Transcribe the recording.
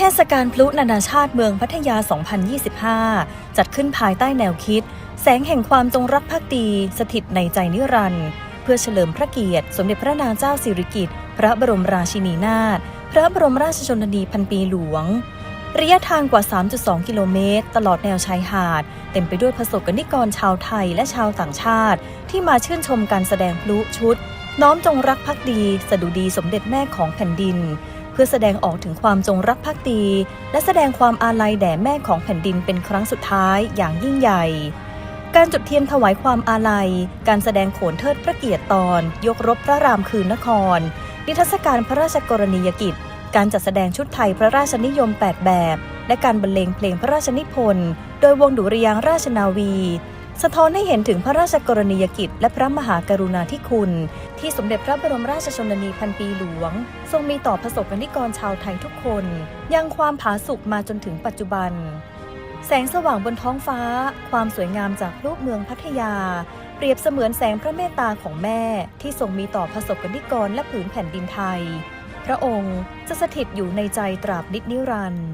ทศกาลพลุนานาชาติเมืองพัทยา 2025 จัดขึ้นภายใต้แนวคิด แสงแห่งความจงรักภักดี สถิตในใจนิรันดร์เพื่อเฉลิมพระเกียรติ สมเด็จพระนางเจ้าสิริกิติ์พระบรมราชินีนาถพระบรมราชชนนีพันปีหลวง ระยะทางกว่า 3.2 กิโลเมตร ตลอดแนวชายหาด เต็มไปด้วยประสบกนิกรชาวไทยและชาวต่างชาติ ที่มาชื่นชมการแสดงพลุชุด น้อมจงรักภักดี สดุดีสมเด็จแม่ของแผ่นดิน เพื่อแสดงออกถึงความจงรักภักดี และแสดงความอาลัยแด่แม่ของแผ่นดินเป็นครั้งสุดท้ายอย่างยิ่งใหญ่ การจุดเทียนถวายความอาลัย การแสดงโขนเทิดพระเกียรติตอน ยกรบพระรามคืนนคร นิทรรศการพระราชกรณียกิจ การจัดแสดงชุดไทยพระราชนิยม 8 แบบ และการบรรเลงเพลงพระราชนิพนธ์ โดยวงดุริยางราชนาวี สะท้อนให้เห็นถึงพระราชกรณียกิจ และพระมหากรุณาธิคุณ ที่สมเด็จพระบรมราชชนนีพันปีหลวง ทรงมีต่อประสบกนิกรชาวไทยทุกคน ยังความผาสุกมาจนถึงปัจจุบัน แสงสว่างบนท้องฟ้า ความสวยงามจากรูปเมืองพัทยา เปรียบเสมือนแสงพระเมตตาของแม่ที่ทรงมีต่อประสบกนิกรและผืนแผ่นดินไทย พระองค์จะสถิตอยู่ในใจตราบนิดนิรันดร์